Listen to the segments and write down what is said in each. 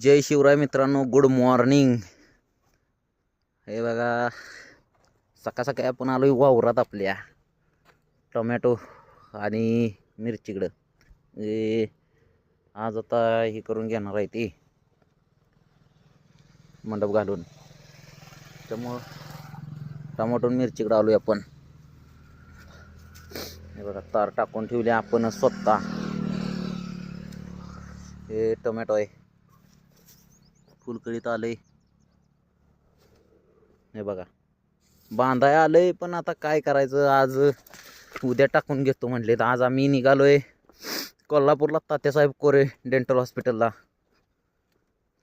जय शिवराय मित्रांनो good morning हे बघा सकाळ सकाळी आपण आलो आहे वावरात आपल्या. टोमॅटो आणि मिरचीकडं. हे आज आता हे करून घेणार आहे ती. मंडप घालून. त्यामुळं टमाटो मिरचीकडं आलो आहे आपण. हे बघा तार टाकून ठेवले आपण स्वतः. हे टोमॅटो आहे. फुलकळीत आलंय. हे बघा. बांधाय आलंय पण आता काय करायचं? आज उद्या टाकून घेतो म्हणले तर आज आम्ही निघालोय कोल्हापूरला तात्यासाहेब कोरे डेंटल हॉस्पिटलला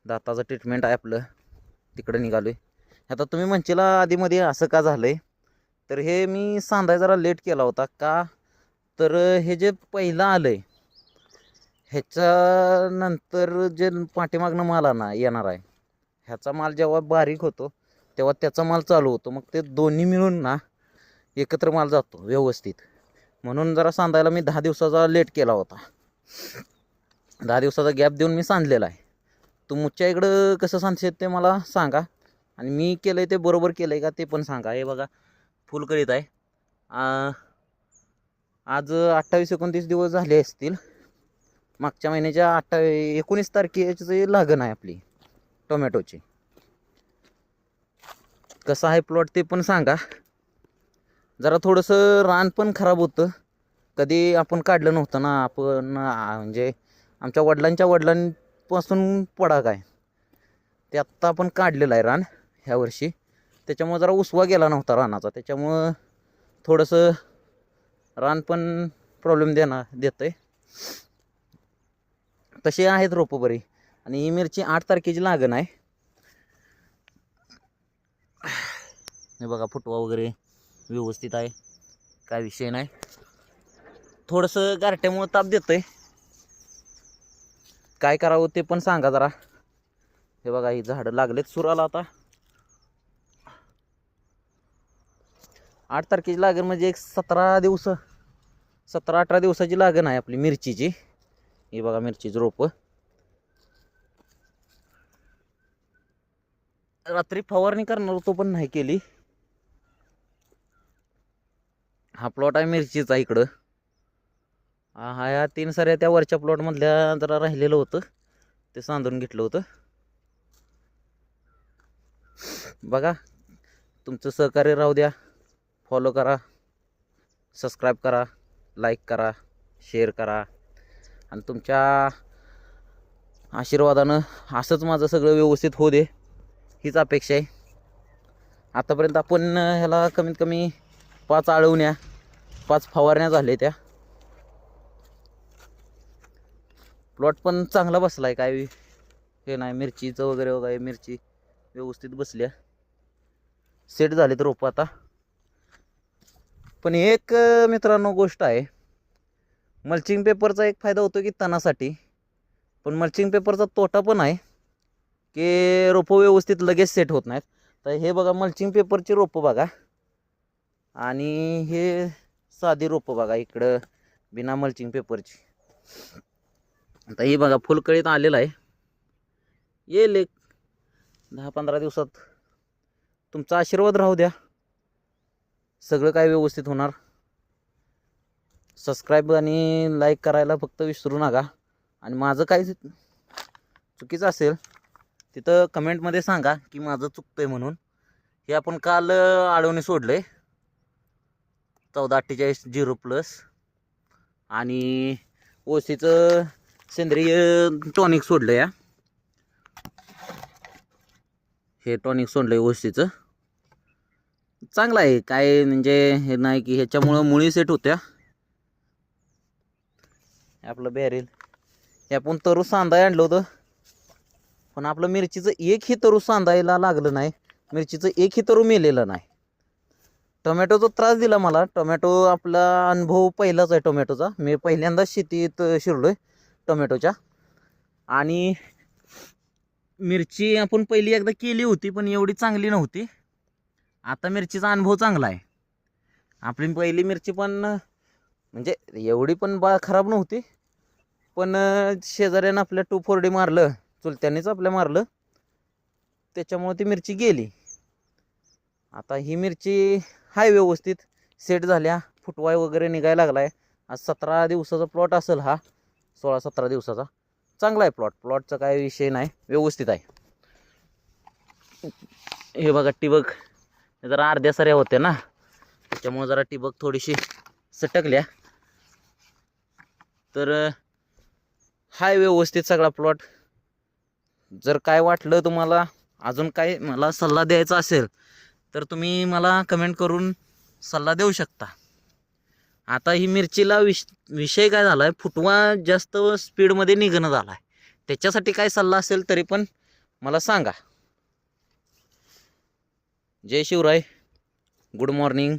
दाताचं ट्रीटमेंट आहे आपलं. तिकडं निघालोय. आता तुम्ही म्हणशीला आधीमध्ये असं का झालंय? तर हे मी सांधाय जरा लेट केला होता का? तर हे जे पहिलं आलं आहे ह्याच्यानंतर जे पाठीमागनं माल आणा येणार आहे. ह्याचा माल जेव्हा बारीक होतो तेव्हा त्याचा माल चालू होतो. मग ते दोन्ही मिळून ना एकत्र माल जातो व्यवस्थित. म्हणून जरा सांधायला मी दहा दिवसाचा लेट केला होता. दहा दिवसाचा गॅप देऊन मी सांधलेला आहे. तुमच्या इकडं कसं सांगते ते मला सांगा. आणि मी केलं आहे ते बरोबर केलं आहे का ते पण सांगा. हे बघा फुल करीत आहे. आज अठ्ठावीस एकोणतीस दिवस झाले असतील. मागच्या महिन्याच्या अठ्ठा एकोणीस तारखेची लागण आहे आपली टोमॅटोची. कसं आहे प्लॉट ते पण सांगा. जरा थोडंसं रान पण खराब होतं. कधी आपण काढलं नव्हतं ना आपण म्हणजे आमच्या वडिलांच्या वडिलांपासून पडा काय ते आत्ता आपण काढलेलं आहे रान ह्या वर्षी. त्याच्यामुळं जरा उसवा गेला नव्हता रानाचा. त्याच्यामुळं थोडंसं रान पण प्रॉब्लेम देणार देतं आहे तसे आहेत रोपं बरी. आणि ही मिरची आठ तारखेची लागण आहे. हे बघा फुटवा वगैरे व्यवस्थित आहे. काय विषय नाही. थोडंसं गारट्यामुळं ताप देतंय. काय करावं ते पण सांगा जरा. हे बघा ही झाडं लागलेत. सुराला आता. आठ तारखेची लागण म्हणजे एक सतरा दिवस सतरा अठरा दिवसाची लागण आहे आपली मिरचीची. हे बघा मिरचीची रोपं. रात्री फवारणी करणार होतो पण नाही केली. हा प्लॉट आहे मिरचीचा इकडं. हा हा या तीन साऱ्या त्या वरच्या प्लॉटमधल्या जरा राहिलेलं होतं. ते सांधून घेतलं होतं. बघा तुमचं सहकार्य राहू द्या. फॉलो करा. सबस्क्राईब करा. लाईक करा. शेअर करा. आणि तुमच्या आशीर्वादानं असंच माझं सगळं व्यवस्थित होऊ दे. हीच अपेक्षा आहे. आतापर्यंत आपण ह्याला कमीत कमी पाच आळवण्या पाच फवारण्या झाल्या त्या. प्लॉट पण चांगला बसला आहे काय हे नाही मिरचीचं वगैरे वगैरे मिरची व्यवस्थित बसल्या. सेट झालेत रोपं आता. पण एक मित्रांनो गोष्ट आहे. मल्चिंग पेपरचा एक फायदा होतो की तणासाठी. पण मल्चिंग पेपरचा तोटा पण आहे की रोपं व्यवस्थित लगेच सेट होत नाहीत. तर हे बघा मल्चिंग पेपरची रोपं बघा. आणि हे साधी रोपं बघा इकडं बिना मल्चिंग पेपरची आता हे बघा फुलकळीत आलेलं आहे. येईल एक दहा पंधरा दिवसात तुमचा आशीर्वाद राहू द्या. सगळं काय व्यवस्थित होणार. सबस्क्राईब आणि लाईक करायला फक्त विसरू नका. आणि माझं काही चुकीचं असेल तिथं कमेंटमध्ये सांगा की माझं चुकतं आहे म्हणून. हे आपण काल अडवणे सोडलं. आहे चौदा अठ्ठेचाळीस झिरो प्लस. आणि ओसीचं सेंद्रिय टॉनिक सोडलं या. हे टॉनिक सोडलं आहे ओसीचं. चांगलं आहे. काय म्हणजे हे नाही की ह्याच्यामुळं मुळी सेट होत्या. आपलं बॅरेल. हे आपण तरू सांदा आणलं होतं. पण आपलं मिरचीचं एकही तरू सांदायला लागलं नाही. मिरचीचं एकही तरू मेलेलं नाही. टोमॅटोचा त्रास दिला मला. टोमॅटो आपला अनुभव पहिलाच आहे टोमॅटोचा. मी पहिल्यांदाच शेतीत शिरलो आहे टोमॅटोच्या. आणि मिरची आपण पहिली एकदा केली होती पण एवढी चांगली नव्हती. आता मिरचीचा अनुभव चांगला आहे. आपली पहिली मिरची पण म्हणजे एवढी पण बा खराब नव्हती. पण शेजाऱ्यानं आपल्या टू फोर डी मारलं चुलत्यानेच आपल्या मारलं त्याच्यामुळे ती मिरची गेली. आता ही मिरची हाय व्यवस्थित सेट झाल्या फुटवाय वगैरे निघायला लागला आहे आज सतरा दिवसाचा प्लॉट असेल हा सोळा सतरा दिवसाचा. चांगला आहे प्लॉट प्लॉटचा काय विषय नाही व्यवस्थित आहे. हे बघा टिबक हे जरा अर्ध्या साऱ्या होत्या ना त्याच्यामुळे जरा टिबक थोडीशी सटकल्या. तर हाय व्यवस्थित सगळा प्लॉट जर काय वाटलं तुम्हाला अजून काय मला सल्ला द्यायचा असेल तर तुम्ही मला कमेंट करून सल्ला देऊ शकता. आता ही मिरचीला विष विषय काय झाला आहे फुटवा जास्त स्पीडमध्ये निघणं झाला आहे त्याच्यासाठी काय सल्ला असेल तरी पण मला सांगा. जय शिवराय. Good morning